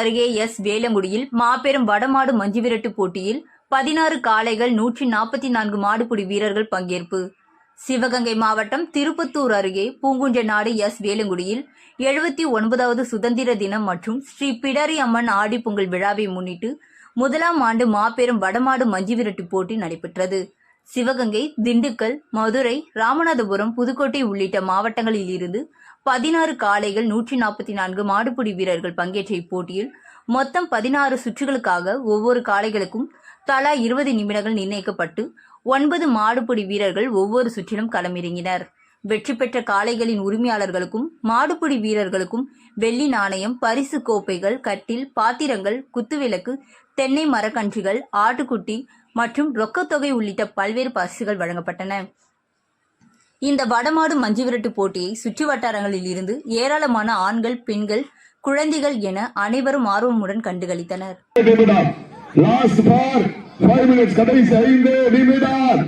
அருகே எஸ். வேலங்குடியில் மாபெரும் வடமாடு மஞ்சுவிரட்டு போட்டியில் பதினாறு காளைகள் நூற்றி நாற்பத்தி நான்கு மாடுபிடி வீரர்கள் பங்கேற்பு. சிவகங்கை மாவட்டம் திருப்பத்தூர் அருகே பூங்குன்றநாடு எஸ். வேலங்குடியில் எழுபத்தி ஒன்பதாவது சுதந்திர தினம் மற்றும் ஸ்ரீ பிடரி அம்மன் ஆடிப்பொங்கல் விழாவை முன்னிட்டு முதலாம் ஆண்டு மாபெரும் வடமாடு மஞ்சுவிரட்டு போட்டி நடைபெற்றது. சிவகங்கை திண்டுக்கல் மதுரை ராமநாதபுரம் புதுக்கோட்டை உள்ளிட்ட மாவட்டங்களில் இருந்து பதினாறு காளைகள் நூற்றி நாற்பத்தி நான்கு மாடுபிடி வீரர்கள் பங்கேற்ற இப்போட்டியில் மொத்தம் பதினாறு சுற்றுகளுக்காக ஒவ்வொரு காளைகளுக்கும் தலா இருபது நிமிடங்கள் நிர்ணயிக்கப்பட்டு ஒன்பது மாடுபிடி வீரர்கள் ஒவ்வொரு சுற்றிலும் களமிறங்கினர். வெற்றி பெற்ற காளைகளின் உரிமையாளர்களுக்கும் மாடுபிடி வீரர்களுக்கும் வெள்ளி நாணயம் பரிசு கோப்பைகள் கட்டில் பாத்திரங்கள் குத்துவிளக்கு தென்னை மரக்கன்றுகள் ஆட்டுக்குட்டி மற்றும் ரொக்கத்தொகை உள்ளிட்ட பல்வேறு பரிசுகள் வழங்கப்பட்டன. இந்த வடமாடு மஞ்சுவிரட்டு போட்டியை சுற்று வட்டாரங்களில் இருந்து ஏராளமான ஆண்கள் பெண்கள் குழந்தைகள் என அனைவரும் ஆர்வமுடன் கண்டுகளித்தனர். லாஸ்ட் ஃபார் மினிட்ஸ் கடைசி ஐந்து நிமிடம்.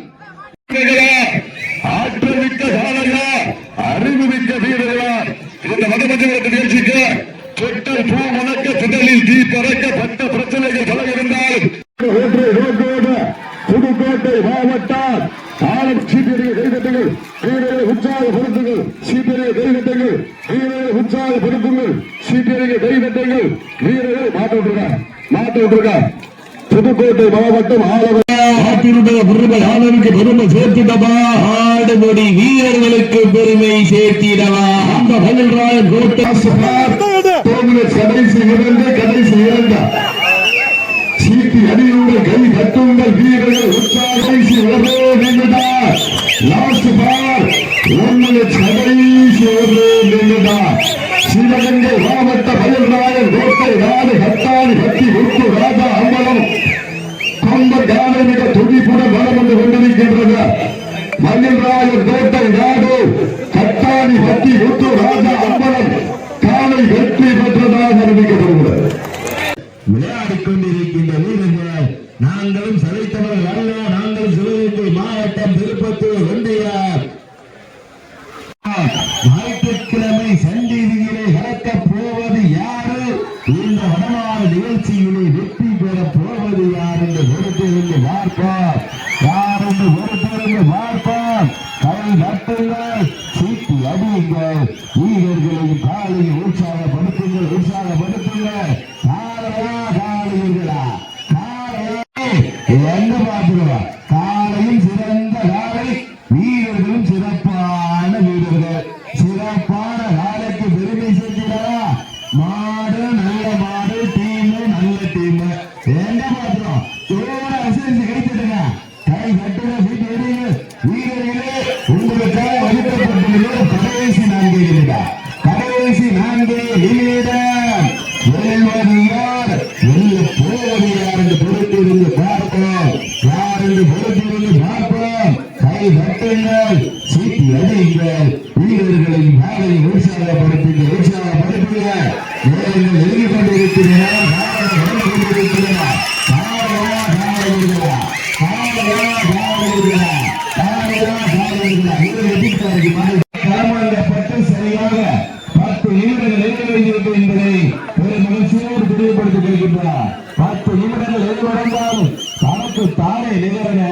அறிவுமிக்க வீரர்களா இந்த மதமஞ்சவரத்து நிகழ்ச்சிக்கு தொட்டல் பூ மணக்க திடலில் தீ பறக்க பட்ட பிரச்சனைகள் பல இருந்தாலும் ஒன்று ரோட்டோடு புதுக்கோட்டை மாவட்டம் ஆளும் சீப்பியடைய கைதட்டுங்கள் வீரரை உற்சாகப்படுத்துங்கள். சீப்பியடைய கைதட்டுங்கள் வீரரை உற்சாகப்படுத்துங்கள். சீப்பியடைய கைதட்டுங்கள் வீரரை மாட்டு விட்டுருக்க புதுக்கோட்டை மாவட்டம் ஆளுடைய பெருமை ஆளுக்கு பெருமை சேர்த்திடவா? ஆடுபடி வீரர்களுக்கு பெருமை சேர்த்திடவா? அந்த கோட்டை. கடைசி இரண்டு கடைசி இரண்டு. சீட்டி அடியுங்கள் கை கட்டுங்கள் வீரர்கள். உற்சாகி ஒரே நின்றுட்டார் லாஸ்ட் பார் ஒன்னு கடைசி ஒரே நின்றுட்டார் சிவகங்கை கொண்ட காலமிக துடிப்புடன் வளம் வந்து கொண்டிருக்கின்றது. மயில்ராயர் கோட்டை நாடு கட்டாணி பத்தி முத்து ராஜா அம்பலம் காலை வெற்றி பெற்றதாக அறிவிக்கப்படுகிறது. விளையாடிக் கொண்டிருக்கின்ற வீரர்கள் நாங்களும் சதைத்தவர்கள் அல்ல நாங்கள் சிவகங்கை மாவட்டம் திருப்பத்தூர் ஒன்றியார் பார்ப்போம் யார் என்று பொறுத்திருந்து பார்ப்போம் கை நட்டுங்கள் சீட்டி அடியுங்கள் வீரர்களையும் காலையும் உற்சாகப்படுத்துங்கள் உற்சாகப்படுத்துங்கள். உற்சாகப்படுத்துங்கள் உற்சாகப்படுத்துங்கள் நேரங்கள் நெருங்கிக் கொண்டிருக்கிறீர்கள் காலையா காலையா சரியாக பத்து நிமிடங்கள் நிறைவேறியது என்பதை ஒரு மகிழ்ச்சியோடு தெளிவுபடுத்திக் கொள்கின்றார் பத்து நிமிடங்கள் எது தனக்கு தானே நிகழன